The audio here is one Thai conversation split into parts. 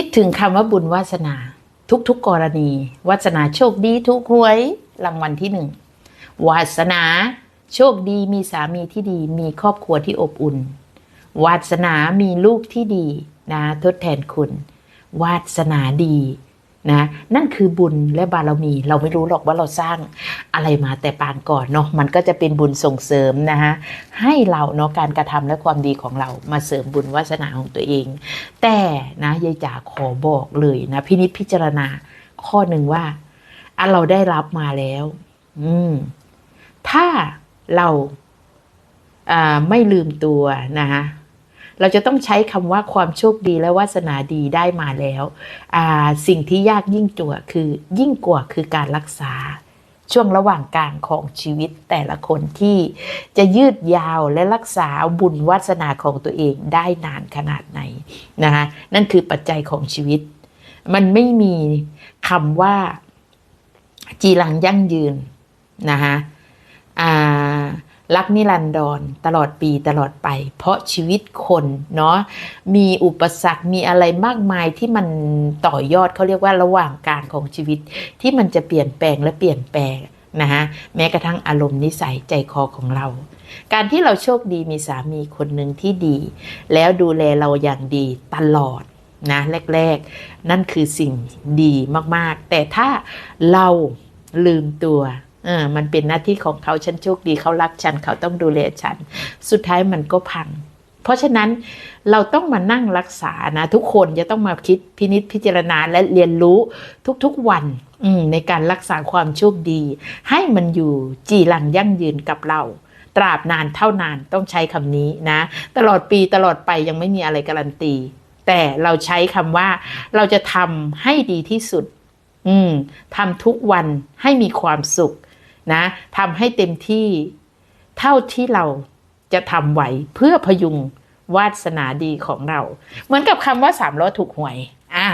คิดถึงคำว่าบุญวาสนา ทุกๆกรณี วาสนาโชคดีทุกหวยรางวัลที่หนึ่งวาสนาโชคดีมีสามีที่ดี มีครอบครัวที่อบอุ่น วาสนามีลูกที่ดีนะทดแทนคุณ วาสนาดี นะนั่นคือบุญและบารมี เราไม่รู้หรอกว่าเราสร้างอะไรมาแต่ปางก่อนเนาะมันก็จะเป็นบุญส่งเสริมนะฮะให้เราเนาะการกระทำและความดีของเรามาเสริมบุญวาสนาของตัวเอง แต่นะยายจ๋าขอบอกเลยนะพินิจพิจารณาข้อหนึ่งว่าอันเราได้รับมาแล้ว อืมถ้าเราอ่าไม่ลืมตัวนะคะ เราจะต้องใช้คำว่าความโชคดีและวาสนาดีได้มาแล้วสิ่งที่ยากยิ่งตัวคือยิ่งกว่าคือการรักษาช่วงระหว่างกลางของชีวิตแต่ละคนที่จะยืดยาวและรักษาบุญวาสนาของตัวเองได้นานขนาดไหนนะคะนั่นคือปัจจัยของชีวิต มันไม่มีคำว่าจีรังยั่งยืนนะคะอ่า รักนิรันดรตลอดปีตลอดไป เพราะชีวิตคนเนาะมีอุปสรรคมีอะไรมากมายที่มันต่อยอดเขาเรียกว่าระหว่างกางของชีวิต ที่มันจะเปลี่ยนแปลงและเปลี่ยนแปลงนะฮะแม้กระทั่งอารมณ์นิสัยใจคอของเรา การที่เราโชคดีมีสามีคนหนึ่งที่ดี แล้วดูแลเราอย่างดีตลอดนะแรก ๆ นั่นคือสิ่งดีมากๆ แต่ถ้าเราลืมตัว เออมันเป็นหน้าที่ของเขาฉันโชคดีเขารักฉันเขาต้องดูแลฉัน สุดท้ายมันก็พัง เพราะฉะนั้นเราต้องมานั่งรักษานะ ทุกคนจะต้องมาคิดพินิษพิจารณาและเรียนรู้ทุกๆวันในการรักษาความโชคดี ให้มันอยู่จีรังยั่งยืนกับเรา ตราบนานเท่านานต้องใช้คำนี้นะ ตลอดปีตลอดไปยังไม่มีอะไรการันตี แต่เราใช้คำว่าเราจะทำให้ดีที่สุดทำทุกวันให้มีความสุข นะทำให้เต็มที่ เท่าที่เราจะทำไหวเพื่อพยุงวาสนาดีของเรา เหมือนกับคำว่าสามล้อถูกหวย อะ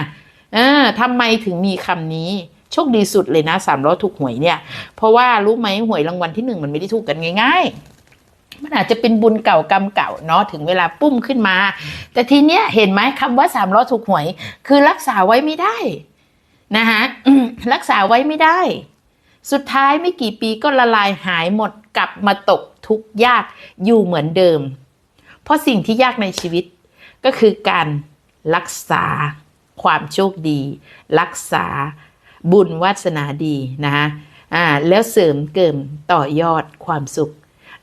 เออทำไมถึงมีคำนี้โชคดีสุดเลยนะสามล้อถูกหวยเนี่ย เพราะว่ารู้ไหมหวยรางวัลที่หนึ่งมันไม่ได้ถูกกันง่าย ๆ มันอาจจะเป็นบุญเก่ากรรมเก่าเนาะถึงเวลาปุ้มขึ้นมา แต่ทีเนี้ยเห็นไหมคำว่าสามล้อถูกหวย คือรักษาไว้ไม่ได้นะคะรักษาไว้ไม่ได้ สุดท้ายไม่กี่ปีก็ละลายหายหมดกลับมาตกทุกข์ยากอยู่เหมือนเดิม เพราะสิ่งที่ยากในชีวิตก็คือการรักษาความโชคดี รักษาบุญวาสนาดีนะคะอ่าแล้วเสริมเกิมต่อยอดความสุข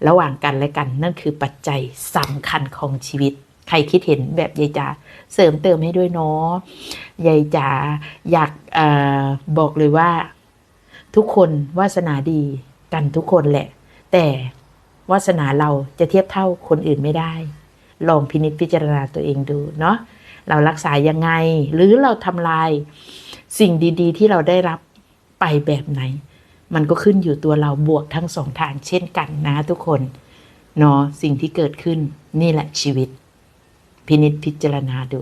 ระหว่างกันและกันนั่นคือปัจจัยสำคัญของชีวิต ใครคิดเห็นแบบยายจ๋าเสริมเติมให้ด้วยเนาะยายจ๋าอยากออบอกเลยว่า ทุกคนวาสนาดีกันทุกคนแหละ แต่วาสนาเราจะเทียบเท่าคนอื่นไม่ได้ ลองพินิจพิจารณาตัวเองดูเนาะเรารักษายังไง หรือเราทำลายสิ่งดี ๆ ที่เราได้รับไปแบบไหน มันก็ขึ้นอยู่ตัวเราบวกทั้งสองทางเช่นกันนะทุกคนเนาะสิ่งที่เกิดขึ้นนี่แหละชีวิต พินิจพิจารณาดู